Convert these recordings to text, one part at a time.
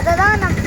அதை தான் நம்ம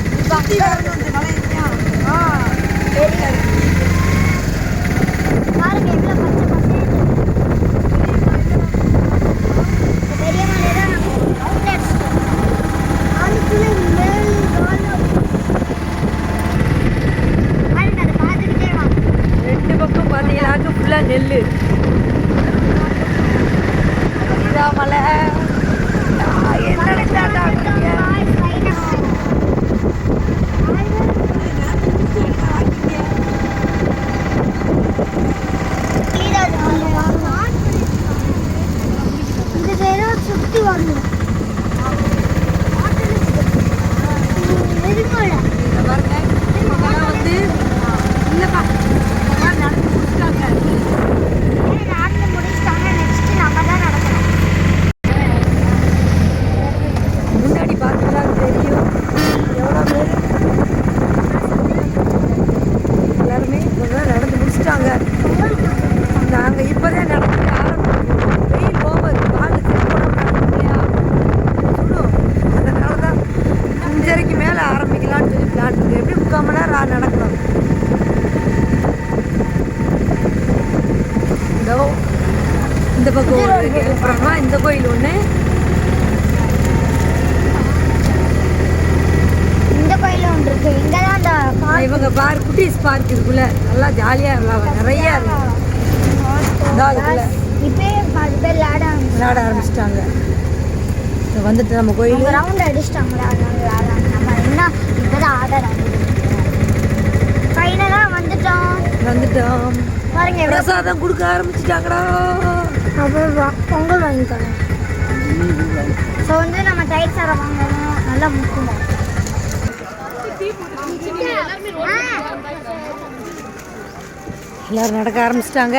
Sorry. கோயில் ஒன்று இந்த கோயில ஒன்று இருக்கு. இங்க தான் அந்த இவங்க பார்க் குட்டீஸ் பார்க் இருக்குல்ல. நல்லா ஜாலியாக இருக்கலாம். நிறைய இருக்கு. இப்போ பாதி பேர் விளையாட விளையாட ஆரம்பிச்சிட்டாங்க. வந்துட்டு நம்ம கோயில். ரவுண்ட் அடிச்சிட்டாங்க நம்ம என்ன இப்போதான் ஆர்டர் ஃபைனலாக வந்துட்டோம் பாருங்க பிரசாதம் கொடுக்க ஆரம்பிச்சிட்டாங்கடா. அப்புறம் பொங்கல் வாங்கி தரோம் ஸோ வந்து நம்ம தயிர் சாதம் வாங்கணும். நல்லா முக்கணும் எல்லாரும் நடக்க ஆரம்பிச்சிட்டாங்க.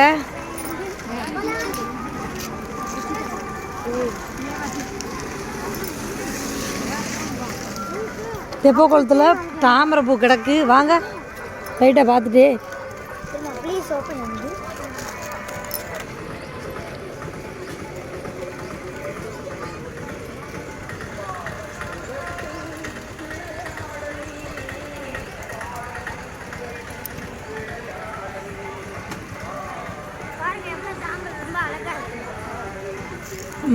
தெப்ப குளத்தில் தாமரை பூ கிடக்கு. வாங்க லைட்டாக பார்த்துட்டு. ப்ளீஸ் ஓப்பன் பண்ணி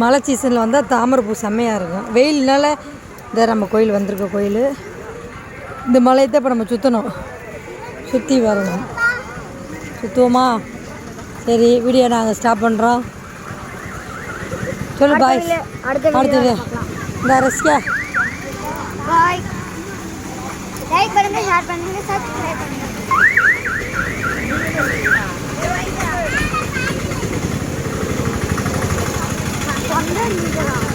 மழை சீசனில் வந்தால் தாமரை பூ செம்மையாக இருக்கும். வெயில்னால இந்த நம்ம கோயில் வந்திருக்க கோயில். இந்த மலையை தான் இப்போ நம்ம சுற்றணும் சுற்றி வரணும். சுற்றுவோமா சரி வீடியோ நாங்கள் ஸ்டாப் பண்ணுறோம் சொல்லு பாய் அடுத்த அடுத்தது இந்த ரசிகா. பாய் லைக் பண்ணுங்க ஷேர் பண்ணுங்க சப்ஸ்கிரைப் பண்ணுங்க வந்தா நீங்கதான்.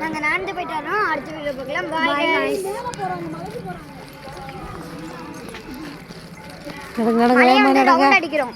நாங்க நடந்து போயிட்டு வரோம். அடுத்த வீடியோ பார்க்கலாம் பாய் நடங்க நடங்க அடிக்கிறோம்.